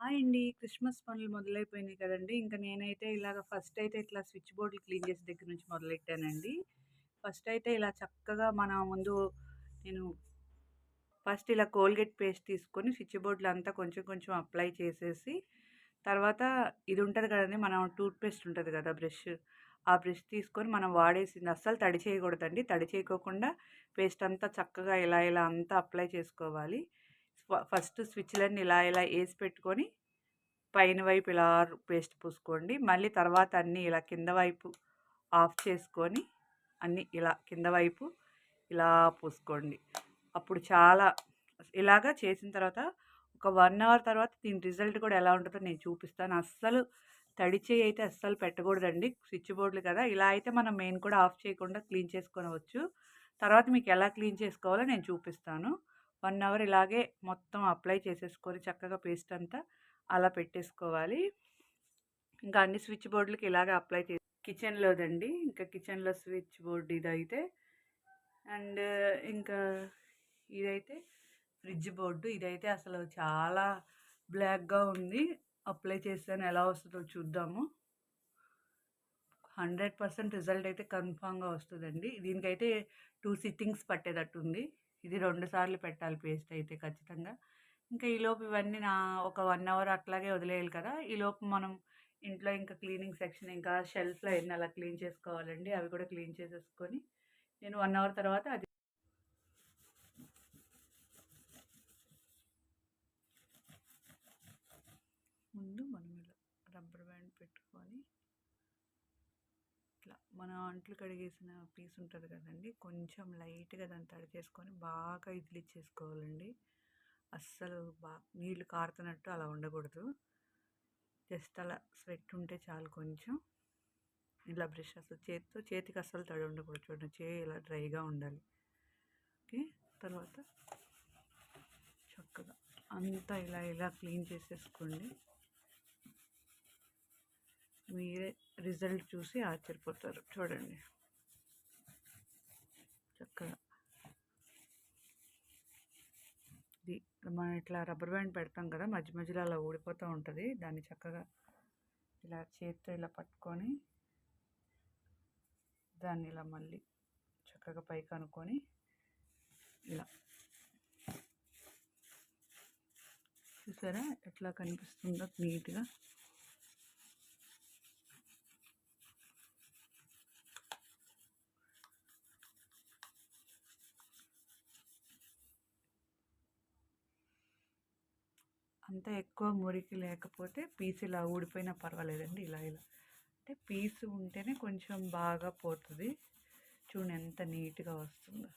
Hi అండి. Christmas పనులు మొదలైపోయినాయి కదండీ! ఇంకా నేనైతే ఇలాగ ఫస్ట్ అయితే ఇట్లా స్విచ్ బోర్డులు క్లీన్ చేసే దగ్గర నుంచి మొదలెట్టానండి. ఫస్ట్ అయితే ఇలా చక్కగా మన ముందు నేను ఫస్ట్ ఇలా కోల్‌గేట్ పేస్ట్ తీసుకొని స్విచ్ బోర్డులు అంతా కొంచెం కొంచెం అప్లై చేసేసి, తర్వాత ఇది ఉంటుంది కదండి మనం టూత్పేస్ట్ ఉంటుంది కదా! బ్రష్. ఆ బ్రష్ తీసుకొని మనం వాడేసింది అస్సలు తడి చేయకూడదండి. తడి చేయకోకుండా పేస్ట్ అంతా చక్కగా ఇలా ఇలా అంతా అప్లై చేసుకోవాలి. ఫస్ట్ స్విచ్‌లన్నీ ఇలా ఇలా వేసి పెట్టుకొని, పైన వైపు ఇలా పేస్ట్ పూసుకోండి. మళ్ళీ తర్వాత అన్నీ ఇలా కింద వైపు ఆఫ్ చేసుకొని, అన్నీ ఇలా కింద వైపు ఇలా పూసుకోండి. అప్పుడు చాలా ఇలాగా చేసిన తర్వాత ఒక వన్ అవర్ తర్వాత దీని రిజల్ట్ కూడా ఎలా ఉంటుందో నేను చూపిస్తాను. అస్సలు తడి అయితే అస్సలు పెట్టకూడదండి. స్విచ్ బోర్డ్‌లు కదా! ఇలా అయితే మనం మెయిన్ కూడా ఆఫ్ చేయకుండా క్లీన్ చేసుకొనవచ్చు. తర్వాత మీకు ఎలా క్లీన్ చేసుకోవాలో నేను చూపిస్తాను. వన్ అవర్ ఇలాగే మొత్తం అప్లై చేసేసుకొని చక్కగా పేస్ట్ అంతా అలా పెట్టేసుకోవాలి. ఇంకా అన్ని స్విచ్ బోర్డ్‌లకి ఇలాగే అప్లై చే కిచెన్‌లోదండి. ఇంకా కిచెన్‌లో స్విచ్ బోర్డు ఇదైతే. అండ్ ఇంకా ఇదైతే ఫ్రిడ్జ్ బోర్డు. ఇదైతే అసలు చాలా బ్లాక్‌గా ఉంది. అప్లై చేస్తాను ఎలా వస్తుందో చూద్దాము. 100% రిజల్ట్ అయితే కన్ఫామ్గా వస్తుందండి దీనికైతే టూ సిట్టింగ్స్ పట్టేటట్టుంది. ఇది రెండు సార్లు పెట్టాలి పేస్ట్ అయితే ఖచ్చితంగా. ఇంకా ఈలోపు ఇవన్నీ నా ఒక వన్ అవర్ అట్లాగే వదిలేయాలి కదా! ఈలోపు మనం ఇంట్లో ఇంకా క్లీనింగ్ సెక్షన్ ఇంకా షెల్ఫ్‌లో ఎన్ని అలా క్లీన్ చేసుకోవాలండి. అవి కూడా క్లీన్ చేసేసుకొని, నేను వన్ అవర్ తర్వాత అది ముందు మనం ఇలా రబ్బర్ బ్యాండ్ పెట్టుకొని ఇట్లా మన అంట్లు కడిగేసిన పీస్ ఉంటుంది కదండి కొంచెం లైట్‌గా దాన్ని తడి చేసుకొని బాగా ఇదిలిచ్చేసుకోవాలండి. అస్సలు బా నీళ్ళు కారుతున్నట్టు అలా ఉండకూడదు. జస్ట్ అలా స్వెట్ ఉంటే చాలు కొంచెం. ఇలా బ్రష్ అసలు చేతితో చేతికి అస్సలు తడి ఉండకూడదు. చూడండి చేయి ఇలా డ్రైగా ఉండాలి. ఓకే. తర్వాత చక్కగా అంతా ఇలా ఇలా క్లీన్ చేసేసుకోండి. మీరే రిజల్ట్ చూసి ఆశ్చర్యపోతారు. చూడండి. చక్కగా. ఇది మనం ఇట్లా రబ్బర్ బ్యాండ్ పెడతాం కదా! మధ్య మధ్యలో అలా ఊడిపోతూ ఉంటుంది దాన్ని చక్కగా ఇలా చేతితో ఇలా పట్టుకొని దాన్ని ఇలా మళ్ళీ చక్కగా పైకి అనుకొని ఇలా చూసారా ఎట్లా కనిపిస్తుందో నీట్‌గా. అంత ఎక్కువ మురికి లేకపోతే పీస్ ఇలా ఊడిపోయినా పర్వాలేదండి. ఇలా ఇలా అంటే పీస్ ఉంటేనే కొంచెం బాగా పోతుంది చూడండి ఎంత నీట్‌గా వస్తుందో.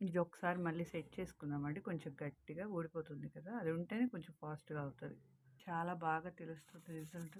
ఇది ఒకసారి మళ్ళీ సెట్ చేసుకుందామండి. కొంచెం గట్టిగా ఊడిపోతుంది కదా! అది ఉంటేనే కొంచెం ఫాస్ట్‌గా అవుతుంది చాలా బాగా తెలుస్తుంది రిజల్ట్.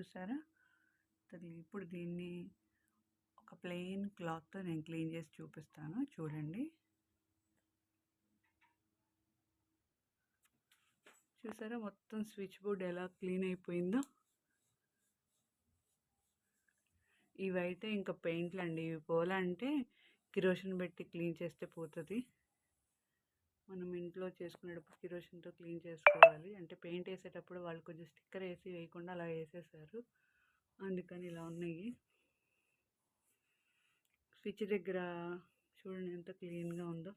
చూసారా? తగిలి ఇప్పుడు దీన్ని ఒక ప్లెయిన్ క్లాత్తో నేను క్లీన్ చేసి చూపిస్తాను. చూడండి. చూసారా? మొత్తం స్విచ్ బోర్డ్ ఎలా క్లీన్ అయిపోయిందో. ఇవైతే ఇంకా పెయింట్లు అండి ఇవి పోలంటే కిరోషన్ పెట్టి క్లీన్ చేస్తే పోతుంది. మనం ఇంట్లో చేసుకునేటప్పుడు కిరోషన్తో క్లీన్ చేసుకోవాలి. అంటే పెయింట్ వేసేటప్పుడు వాళ్ళు కొంచెం స్టిక్కర్ వేసి వేయకుండా అలా వేసేసారు. అందుకని ఇలా ఉన్నాయి. స్విచ్ దగ్గర చూడండి ఎంత క్లీన్గా ఉందో.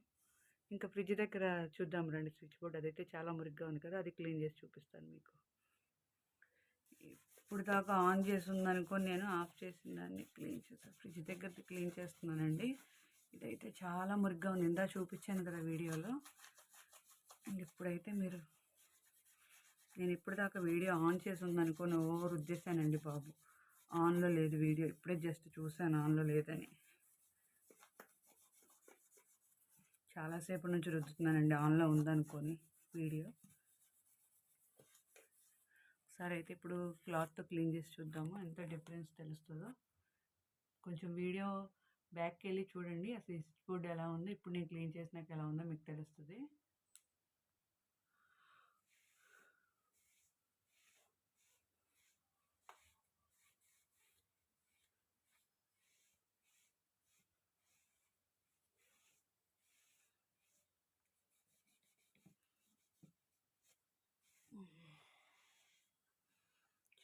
ఇంకా ఫ్రిడ్జ్ దగ్గర చూద్దాం రండి స్విచ్ బోర్డ్. అదైతే చాలా మురిగ్గా ఉంది కదా అది క్లీన్ చేసి చూపిస్తాను మీకు. ఇప్పుడు దాకా ఆన్ చేసి ఉందనుకొని నేను ఆఫ్ చేసిన దాన్ని క్లీన్ చేస్తాను ఫ్రిడ్జ్ దగ్గర క్లీన్ చేస్తున్నానండి. ఇదైతే చాలా మురిగ్గా ఉంది. ఇందా చూపించాను కదా వీడియోలో. ఇప్పుడైతే మీరు నేను ఇప్పుడు దాకా వీడియో ఆన్ చేసి ఉందనుకొని ఓ రుద్దేశానండి బాబు. ఆన్లో లేదు వీడియో. ఇప్పుడే జస్ట్ చూశాను ఆన్లో లేదని. చాలాసేపు నుంచి రుద్దుతున్నానండి ఆన్లో ఉందనుకొని వీడియో. సరే అయితే ఇప్పుడు క్లాత్తో క్లీన్ చేసి చూద్దాము. ఎంత డిఫరెన్స్ తెలుస్తుందో. కొంచెం వీడియో బ్యాక్కి వెళ్ళి చూడండి. అసలు స్విచ్ బోర్డ్ ఎలా ఉందో. ఇప్పుడు నేను క్లీన్ చేసినాక ఎలా ఉందో మీకు తెలుస్తుంది.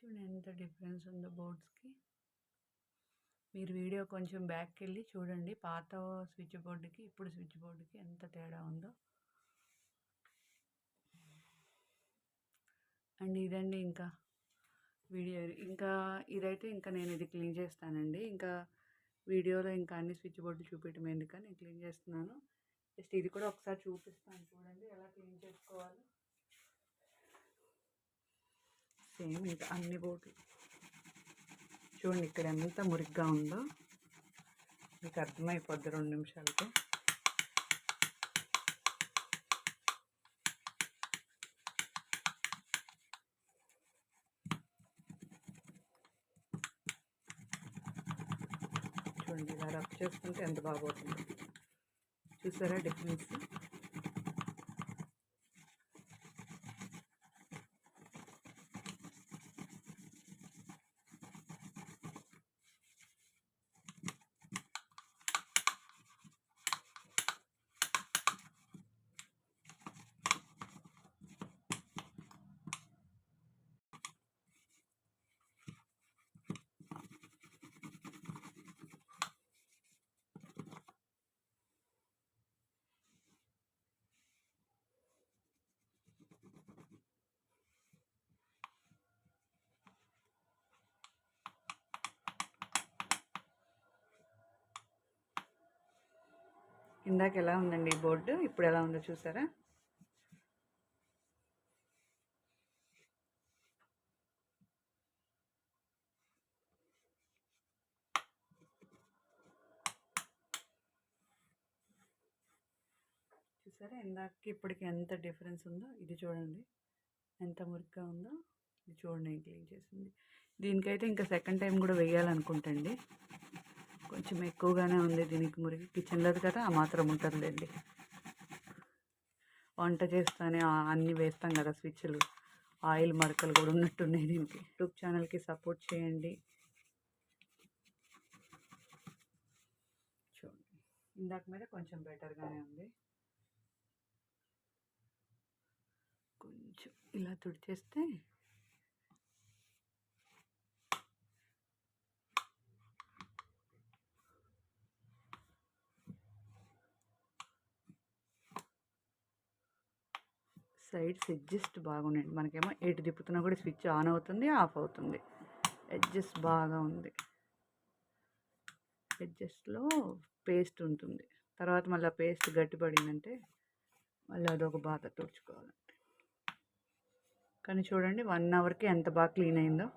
చూడండి ఎంత డిఫరెన్స్ ఉందో బోర్డ్స్కి. మీరు వీడియో కొంచెం బ్యాక్కి వెళ్ళి చూడండి. పాత స్విచ్ బోర్డుకి ఇప్పుడు స్విచ్ బోర్డుకి ఎంత తేడా ఉందో. అండ్ ఇదండి ఇంకా వీడియో. ఇంకా ఇదైతే ఇంకా నేను ఇది క్లీన్ చేస్తానండి. ఇంకా వీడియోలో ఇంకా అన్ని స్విచ్ బోర్డులు చూపించడం ఎందుకని నేను క్లీన్ చేస్తున్నాను. జస్ట్ ఇది కూడా ఒకసారి చూపిస్తాను చూడండి ఎలా క్లీన్ చేసుకోవాలి. సేమ్ ఇంకా అన్ని బోర్డులు. చూడండి ఇక్కడ ఎంత మురిగ్గా ఉందో. మీకు అర్థమైపోద్ది రెండు నిమిషాలతో చూడండి ఇలా రబ్ చేసుకుంటే ఎంత బాగోతుంది చూసారా డిఫరెన్స్? ఇందాక ఎలా ఉందండి ఈ బోర్డు? ఇప్పుడు ఎలా ఉందో చూసారా? చూసారా? ఇందాక ఇప్పటికి ఎంత డిఫరెన్స్ ఉందో ఇది చూడండి. ఎంత మురిగ్గా ఉందో ఇది చూడండి క్లీన్ చేసింది. దీనికైతే ఇంకా సెకండ్ టైం కూడా వేయాలనుకుంటండి కొంచెం ఎక్కువగానే ఉంది దీనికి మురికి. కిచెన్లోది కదా ఆ మాత్రం ఉంటుందిలేండి వంట చేస్తానే అన్నీ వేస్తాం కదా స్విచ్లు. ఆయిల్ మరకలు కూడా ఉన్నట్టున్నాయి దీనికి. యూట్యూబ్ ఛానల్కి సపోర్ట్ చేయండి. చూడండి. ఇందాక మీద కొంచెం బెటర్గానే ఉంది. కొంచెం ఇలా తుడిచేస్తే లైట్స్ అడ్జస్ట్ బాగున్నాయండి మనకేమో ఎటు తిప్పుతున్నా కూడా స్విచ్ ఆన్ అవుతుంది ఆఫ్ అవుతుంది. అడ్జస్ట్ బాగా ఉంది. అడ్జస్ట్లో పేస్ట్ ఉంటుంది. తర్వాత మళ్ళీ పేస్ట్ గట్టిపడిందంటే మళ్ళీ అదొక బాధ తుడుచుకోవాలండి కానీ చూడండి వన్ అవర్కి ఎంత బాగా క్లీన్ అయిందో.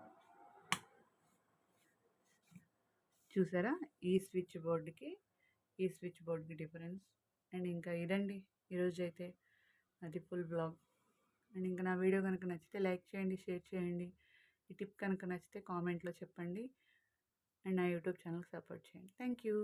చూసారా? ఈ స్విచ్ బోర్డుకి ఈ స్విచ్ బోర్డుకి డిఫరెన్స్. అండ్ ఇంకా ఇదండి ఈరోజు అయితే అది ఫుల్ బ్లాగ్. అండ్ ఇంకా నా వీడియో కనుక నచ్చితే లైక్ చేయండి షేర్ చేయండి. ఈ టిప్ కనుక నచ్చితే కామెంట్లో చెప్పండి. అండ్ నా యూట్యూబ్ ఛానల్కి సపోర్ట్ చేయండి. Thank you